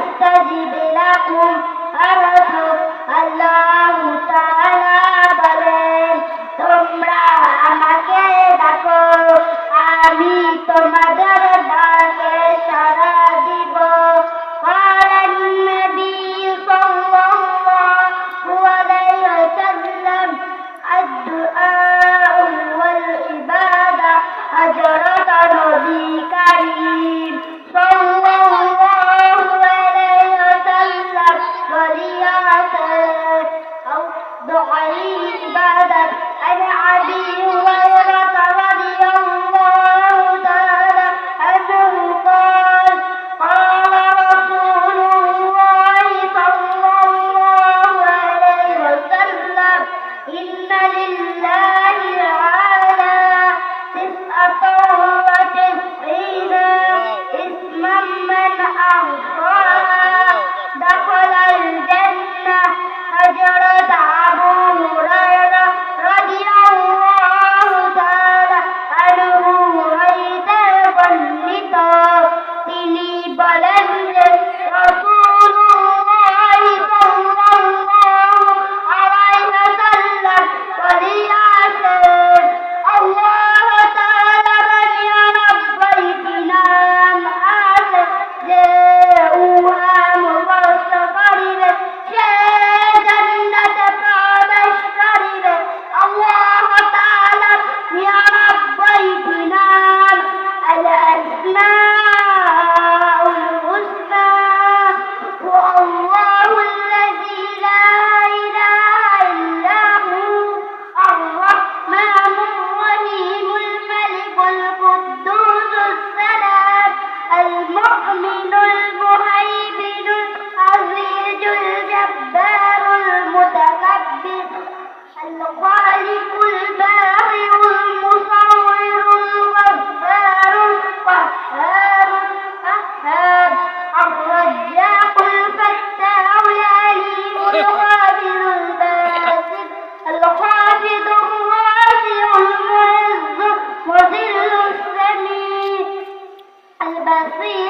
أستجب لكم أرجو আল্লাহ তাআলা বলেন তোমরা আমাকে ডাকো আমি তোমাদের ডাকে সাড়া দিব قال النبي صلى الله عليه وسلم الدعاء والعبادة أجرة Hallelujah. المؤمن المهيمن العزيز الجبار المتكبر الخالق البارئ المصور الغفار القهار القهار الرزاق الفتاح العليم القادر الباسط الحافظ الرافع المعز وظل السميع البصير